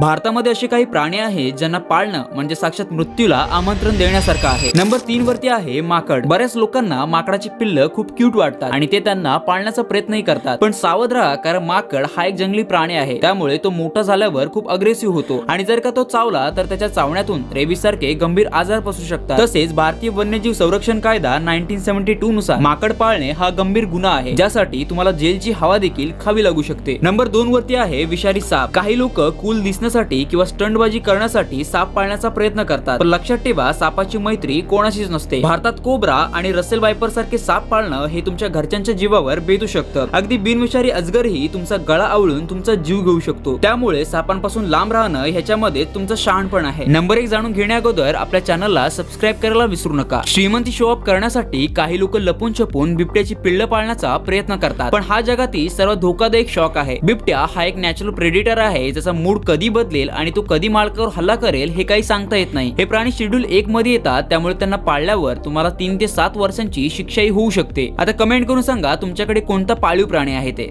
भारतामध्ये असे काही प्राणी आहेत ज्यांना पाळणं म्हणजे साक्षात मृत्यूला आमंत्रण देण्यासारखं आहे. नंबर तीन वरती आहे माकड. बऱ्याच लोकांना माकडाची पिल्ल खूप क्यूट वाटतात आणि ते त्यांना पाळण्याचा प्रयत्नही करतात. पण सावध राहा कारण माकड हा एक जंगली प्राणी आहे. त्यामुळे तो मोठा झाल्यावर खूप अग्रेसिव्ह होतो. आणि जर का तो चावला तर त्याच्या चावण्यातून रेबी सारखे गंभीर आजार पसरू शकतात. तसेच भारतीय वन्यजीव संरक्षण कायदा नाईन्टीन सेव्हन्टी टू नुसार माकड पाळणे हा गंभीर गुन्हा आहे ज्यासाठी तुम्हाला जेलची हवा देखील खावी लागू शकते. नंबर दोन वरती आहे विषारी साप. काही लोक कूल दिसण्यासाठी किंवा स्टंटबाजी करण्यासाठी साप पाळण्याचा प्रयत्न करतात. पण लक्षात ठेवा सापाची मैत्री कोणाशीच नसते. भारतात कोब्रा आणि रसेल वायपर सारखे साप पाळणं हे तुमच्या घरच्यांच्या जीवावर बेदू शकतं. अगदी बिनविषारी अजगरही तुमचा गळा आवळून तुमचा जीव घेऊ शकतो. त्यामुळे सापांपासून लांब राहणं ह्याच्यामध्ये तुमचं शहाणपण आहे. नंबर एक जाणून घेण्या अगोदर आपल्या चॅनलला सबस्क्राईब करायला विसरू नका. श्रीमंती शो अप करण्यासाठी काही लोक लपून छपून बिबट्याची पिल्ल पाळण्याचा प्रयत्न करतात. पण हा जगातील सर्वात धोकादायक शॉक आहे. बिबट्या हा एक नॅचरल प्रेडिटर आहे ज्याचा मूड कधी बदलेल आणि तो कधी मालकावर हल्ला करेल हे काही सांगता येत नाही. हे प्राणी शेड्यूल एक मध्ये येतात त्यामुळे त्यांना पाळल्यावर तुम्हाला तीन ते सात वर्षांची शिक्षाही होऊ शकते. आता कमेंट करून सांगा तुमच्याकडे कोणता पाळीव प्राणी आहे ते?